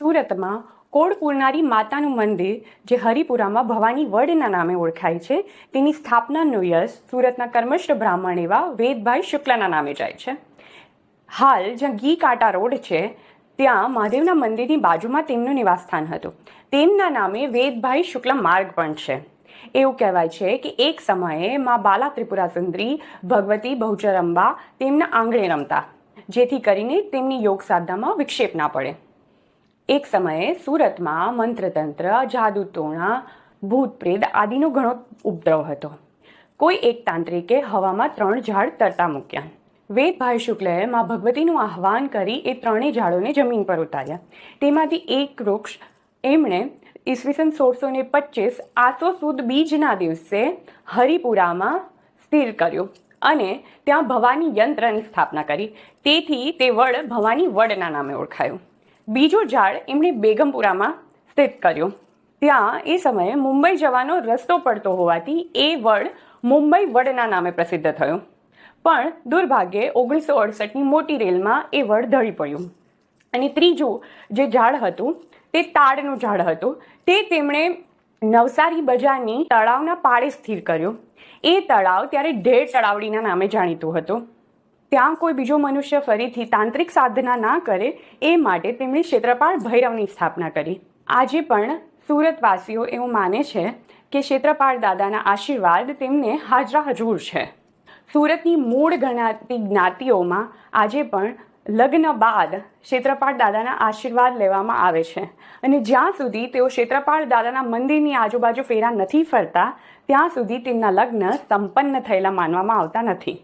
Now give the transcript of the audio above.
સુરતમાં કોડ પૂરનારી માતાનું મંદિર, જે હરિપુરામાં ભવાની વડના નામે ઓળખાય છે, તેની સ્થાપનાનો યશ સુરતના કર્મસ્થ બ્રાહ્મણ એવા વેદભાઈ શુક્લાના નામે જાય છે. હાલ જ્યાં ઘી કાંટા રોડ છે, ત્યાં મહાદેવના મંદિરની બાજુમાં તેમનું નિવાસસ્થાન હતું. તેમના નામે વેદભાઈ શુક્લ માર્ગ પણ છે. એવું કહેવાય છે કે એક સમયે મા બાલા ત્રિપુરા સુંદરી, ભગવતી બહુચરંબા તેમના આંગણે રમતા, જેથી કરીને તેમની યોગ સાધનામાં વિક્ષેપ ના પડે. એક સમયે સુરતમાં મંત્રતંત્ર, જાદુટોણા, ભૂતપ્રેત ભૂત આદિનો ઘણો ઉપદ્રવ હતો. કોઈ એક તાંત્રિકે હવામાં ત્રણ ઝાડ તરતા મૂક્યા. વેદભાઈ શુક્લએ મા ભગવતીનું આહ્વાન કરી એ ત્રણેય ઝાડોને જમીન પર ઉતાર્યા. તેમાંથી એક વૃક્ષ એમણે ઈસવીસન સોળસો ને પચીસ આસો સુદ બીજના દિવસે હરિપુરામાં સ્થિર કર્યું અને ત્યાં ભવાની યંત્રની સ્થાપના કરી. તેથી તે વડ ભવાની વડના નામે ઓળખાયું. બીજું ઝાડ એમણે બેગમપુરામાં સ્થિત કર્યું. ત્યાં એ સમયે મુંબઈ જવાનો રસ્તો પડતો હોવાથી એ વડ મુંબઈ વડના નામે પ્રસિદ્ધ થયું. પણ દુર્ભાગ્યે ઓગણીસો અડસઠની મોટી રેલમાં એ વડ ઢળી પડ્યું. અને ત્રીજું જે ઝાડ હતું, તે તાડનું ઝાડ હતું. તે તેમણે નવસારી બજારની તળાવના પાળે સ્થિર કર્યું. એ તળાવ ત્યારે ઢેર તળાવડીના નામે જાણીતું હતું. ત્યાં કોઈ બીજો મનુષ્ય ફરીથી તાંત્રિક સાધના ના કરે, એ માટે તેમણે ક્ષેત્રપાળ ભૈરવની સ્થાપના કરી. આજે પણ સુરતવાસીઓ એવું માને છે કે ક્ષેત્રપાળ દાદાના આશીર્વાદ તેમને હાજરા હજૂર છે. સુરતની મૂળ ગણાતી જ્ઞાતિઓમાં આજે પણ લગ્ન બાદ ક્ષેત્રપાળ દાદાના આશીર્વાદ લેવામાં આવે છે. અને જ્યાં સુધી તેઓ ક્ષેત્રપાળ દાદાના મંદિરની આજુબાજુ ફેરા નથી ફરતા, ત્યાં સુધી તેમના લગ્ન સંપન્ન થયેલા માનવામાં આવતા નથી.